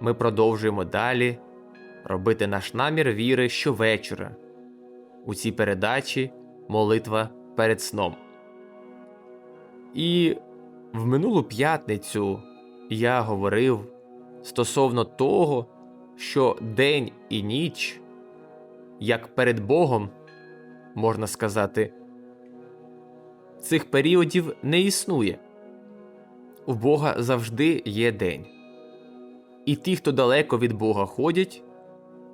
Ми продовжуємо далі робити наш намір віри щовечора. У цій передачі молитва перед сном. І в минулу п'ятницю я говорив стосовно того, що день і ніч, як перед Богом, можна сказати, цих періодів не існує. У Бога завжди є день. І ті, хто далеко від Бога ходять,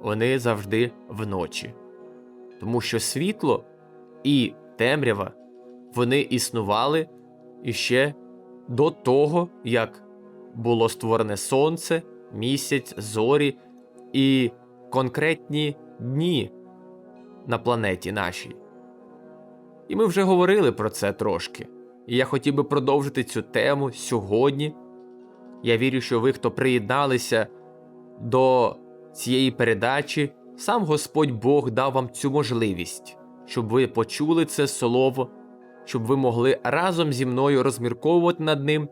вони завжди вночі. Тому що світло і темрява вони існували іще до того, як було створене сонце, місяць, зорі і конкретні дні на планеті нашій. І ми вже говорили про це трошки. І я хотів би продовжити цю тему сьогодні. Я вірю, що ви, хто приєдналися до цієї передачі, сам Господь Бог дав вам цю можливість, щоб ви почули це слово, щоб ви могли разом зі мною розмірковувати над ним,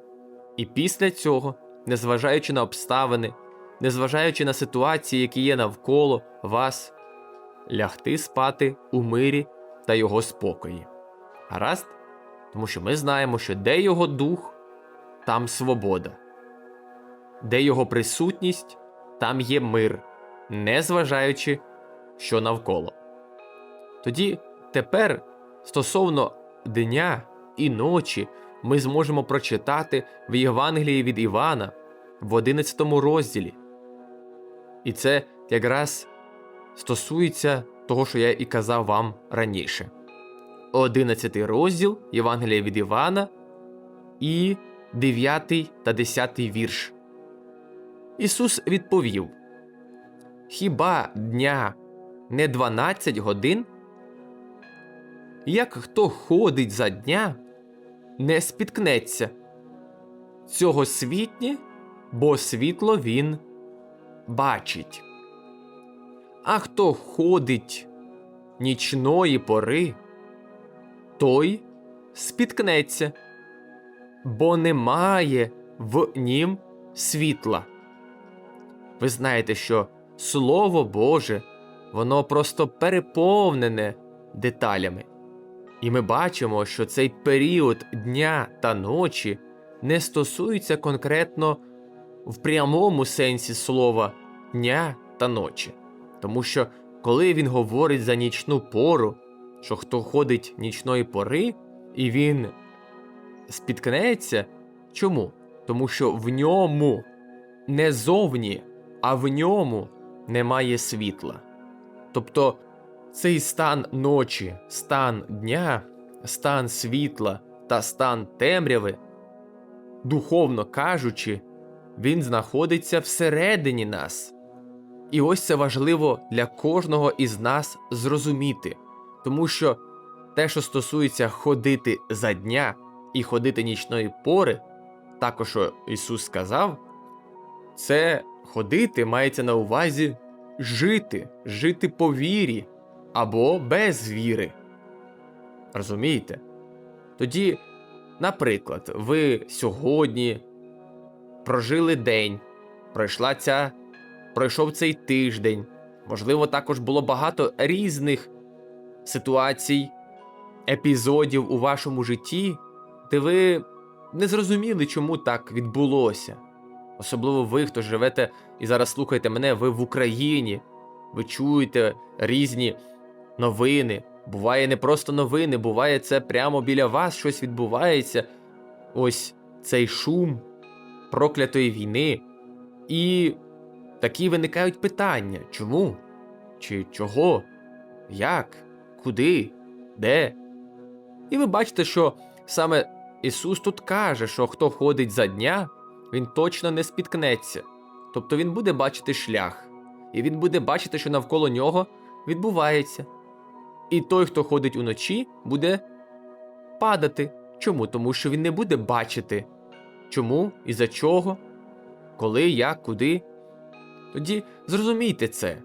і після цього, незважаючи на обставини, незважаючи на ситуації, які є навколо вас, лягти спати у мирі та його спокої. Гаразд? Тому що ми знаємо, що де його дух, там свобода, де його присутність, там є мир, незважаючи, що навколо. Тоді тепер стосовно дня і ночі ми зможемо прочитати в Євангелії від Івана в 11 розділі. І це якраз стосується того, що я і казав вам раніше. 11 розділ Євангелія від Івана і 9 та 10 вірш. Ісус відповів: Хіба дня не 12 годин? Як хто ходить за дня, не спіткнеться цього світні, бо світло він бачить. А хто ходить нічної пори, той спіткнеться, бо немає в нім світла. Ви знаєте, що Слово Боже, воно просто переповнене деталями. І ми бачимо, що цей період дня та ночі не стосується конкретно в прямому сенсі слова дня та ночі. Тому що коли він говорить за нічну пору, що хто ходить нічної пори, і він спіткнеться. Чому? Тому що в ньому не зовні, а в ньому немає світла. Тобто цей стан ночі, стан дня, стан світла та стан темряви, духовно кажучи, він знаходиться всередині нас. І ось це важливо для кожного із нас зрозуміти, тому що те, що стосується ходити за дня і ходити нічної пори, також Ісус сказав, це ходити мається на увазі жити, жити по вірі або без віри. Розумієте? Тоді, наприклад, ви сьогодні прожили день, пройшла ця, пройшов цей тиждень, можливо, також було багато різних ситуацій, епізодів у вашому житті, де ви не зрозуміли, чому так відбулося. Особливо ви, хто живете і зараз слухаєте мене, ви в Україні. Ви чуєте різні новини. Буває не просто новини, буває це прямо біля вас щось відбувається. Ось цей шум проклятої війни. І такі виникають питання: чому? Чи чого? Як? Куди? Де? І ви бачите, що саме Ісус тут каже, що хто ходить за дня, він точно не спіткнеться. Тобто він буде бачити шлях, і він буде бачити, що навколо нього відбувається. І той, хто ходить уночі, буде падати. Чому? Тому що він не буде бачити, чому і за чого, коли, як, куди. Тоді зрозумійте це.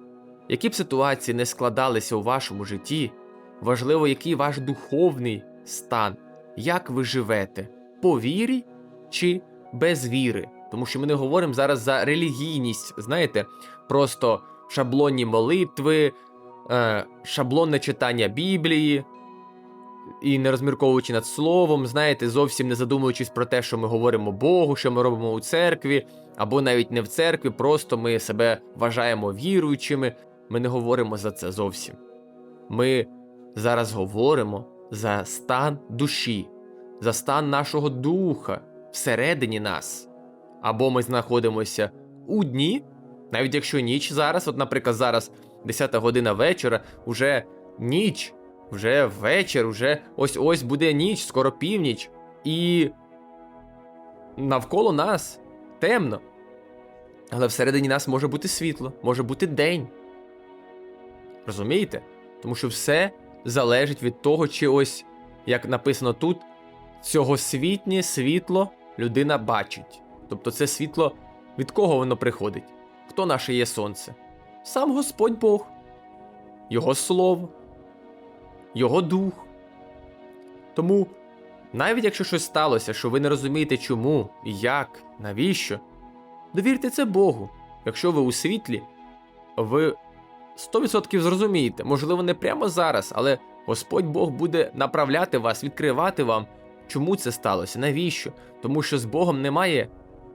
Які б ситуації не складалися у вашому житті, важливо, який ваш духовний стан, як ви живете, по вірі чи без віри. Тому що ми не говоримо зараз за релігійність, знаєте, просто шаблонні молитви, е, шаблонне читання Біблії і не розмірковуючи над словом, знаєте, зовсім не задумуючись про те, що ми говоримо Богу, що ми робимо у церкві, або навіть не в церкві, просто ми себе вважаємо віруючими. Ми не говоримо за це зовсім. Ми зараз говоримо за стан душі, за стан нашого духа всередині нас. Або ми знаходимося у дні, навіть якщо ніч зараз, от, наприклад, зараз 10 година вечора, уже ніч, вже вечір, вже ось ось буде ніч, скоро північ, і навколо нас темно. Але всередині нас може бути світло, може бути день. Розумієте? Тому що все залежить від того, чи ось, як написано тут, цьогосвітнє світло людина бачить. Тобто це світло від кого воно приходить? Хто наше є сонце? Сам Господь Бог, Його Слово, Його Дух. Тому, навіть якщо щось сталося, що ви не розумієте чому, як, навіщо, довірте це Богу. Якщо ви у світлі, ви 100% зрозумієте, можливо, не прямо зараз, але Господь Бог буде направляти вас, відкривати вам, чому це сталося, навіщо? Тому що з Богом немає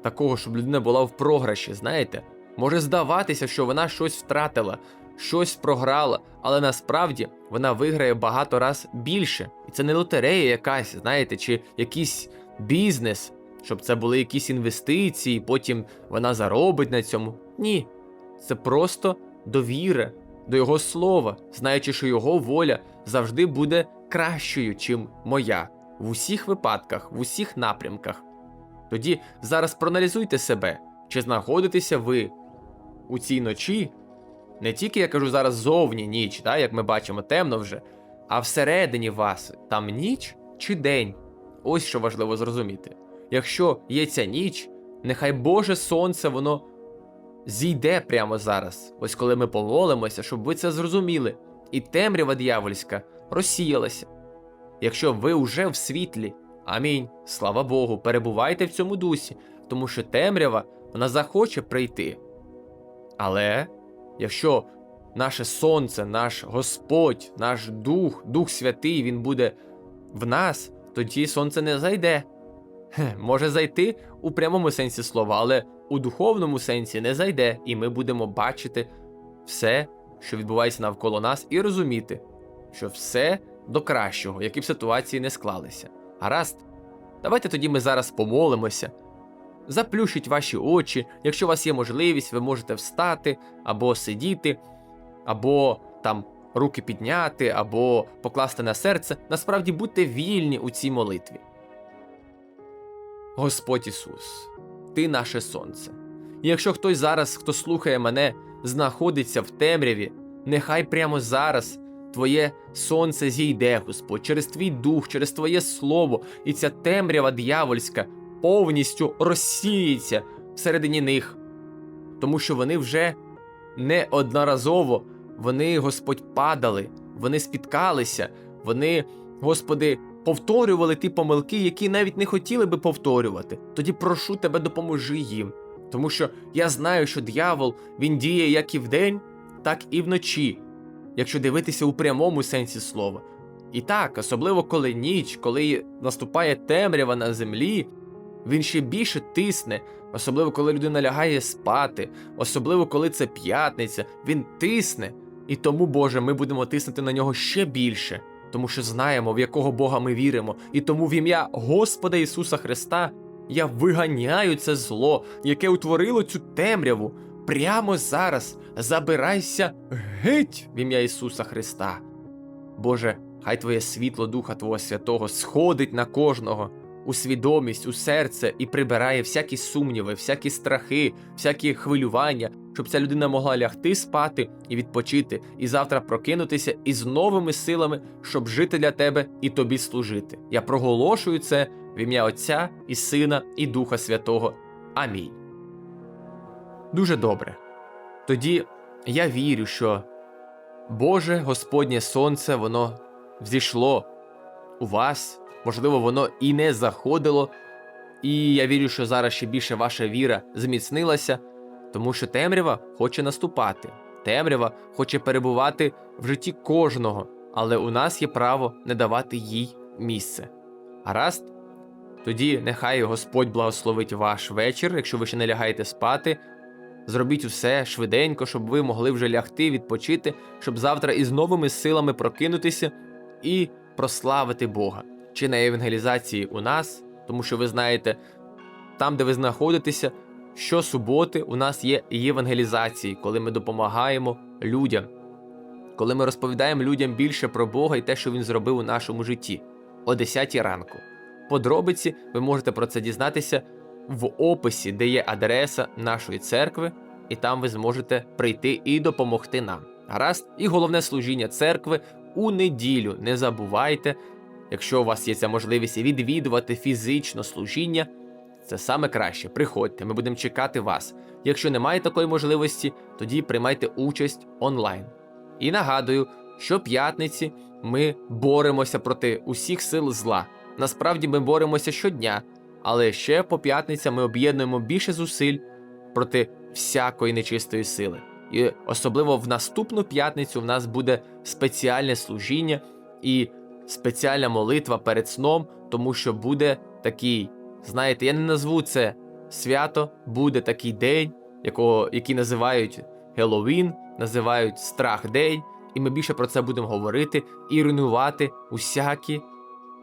такого, щоб людина була в програші, знаєте? Може здаватися, що вона щось втратила, щось програла, але насправді вона виграє багато раз більше. І це не лотерея якась, знаєте, чи якийсь бізнес, щоб це були якісь інвестиції, потім вона заробить на цьому. Ні. Це просто довіра до його слова, знаючи, що його воля завжди буде кращою, чим моя, в усіх випадках, в усіх напрямках. Тоді зараз проаналізуйте себе, чи знаходитеся ви у цій ночі, не тільки я кажу зараз зовні ніч, да, як ми бачимо, темно вже, а всередині вас там ніч чи день. Ось що важливо зрозуміти. Якщо є ця ніч, нехай Боже Сонце, воно зійде прямо зараз, ось коли ми помолимося, щоб ви це зрозуміли, і темрява дьявольська розсіялася. Якщо ви вже в світлі, амінь, слава Богу, перебувайте в цьому дусі, тому що темрява вона захоче прийти. Але якщо наше сонце, наш Господь, наш Дух, Дух Святий, Він буде в нас, тоді сонце не зайде. Хе, може зайти у прямому сенсі слова, але у духовному сенсі не зайде, і ми будемо бачити все, що відбувається навколо нас, і розуміти, що все до кращого, які б ситуації не склалися. Гаразд, давайте тоді ми зараз помолимося. Заплющіть ваші очі, якщо у вас є можливість, ви можете встати або сидіти, або там руки підняти, або покласти на серце. Насправді будьте вільні у цій молитві. Господь Ісус, Ти наше сонце. І якщо хтось зараз, хто слухає мене, знаходиться в темряві, нехай прямо зараз Твоє сонце зійде, Господь, через твій дух, через Твоє слово, і ця темрява дьявольська повністю розсіється всередині них, тому що вони вже неодноразово, вони, Господь, падали, вони спіткалися, вони, Господи, повторювали ті помилки, які навіть не хотіли би повторювати. Тоді прошу тебе, допоможи їм. Тому що я знаю, що диявол він діє як і вдень, так і вночі, якщо дивитися у прямому сенсі слова. І так, особливо коли ніч, коли наступає темрява на землі, він ще більше тисне, особливо коли людина лягає спати, особливо коли це п'ятниця, він тисне. І тому, Боже, ми будемо тиснути на нього ще більше, тому що знаємо, в якого Бога ми віримо, і тому в ім'я Господа Ісуса Христа я виганяю це зло, яке утворило цю темряву. Прямо зараз забирайся геть в ім'я Ісуса Христа. Боже, хай Твоє світло Духа Твого Святого сходить на кожного у свідомість, у серце і прибирає всякі сумніви, всякі страхи, всякі хвилювання, щоб ця людина могла лягти спати і відпочити, і завтра прокинутися із новими силами, щоб жити для тебе і тобі служити. Я проголошую це в ім'я Отця і Сина, і Духа Святого. Амінь. Дуже добре. Тоді я вірю, що Боже Господнє Сонце, воно взійшло у вас, можливо, воно і не заходило. І я вірю, що зараз ще більше ваша віра зміцнилася, тому що темрява хоче наступати. Темрява хоче перебувати в житті кожного, але у нас є право не давати їй місце. Гаразд? Тоді нехай Господь благословить ваш вечір, якщо ви ще не лягаєте спати. Зробіть усе швиденько, щоб ви могли вже лягти, відпочити, щоб завтра із новими силами прокинутися і прославити Бога. Чи на евангелізації у нас, тому що ви знаєте, там, де ви знаходитеся, щосуботи у нас є євангелізації, коли ми допомагаємо людям, коли ми розповідаємо людям більше про Бога і те, що Він зробив у нашому житті, о 10 ранку. Подробиці ви можете про це дізнатися в описі, де є адреса нашої церкви, і там ви зможете прийти і допомогти нам. Гаразд, і головне служіння церкви у неділю. Не забувайте, якщо у вас є ця можливість відвідувати фізично служіння, це саме краще. Приходьте, ми будемо чекати вас. Якщо немає такої можливості, тоді приймайте участь онлайн. І нагадую, що п'ятниці ми боремося проти усіх сил зла. Насправді ми боремося щодня, але ще по п'ятницям ми об'єднуємо більше зусиль проти всякої нечистої сили. І особливо в наступну п'ятницю в нас буде спеціальне служіння і спеціальна молитва перед сном, тому що буде такий, знаєте, я не назву це свято, буде такий день, якого, який називають Геловін, називають страх день, і ми більше про це будемо говорити і руйнувати усякі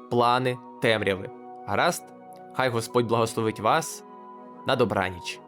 плани темряви. Гаразд? Хай Господь благословить вас на добраніч.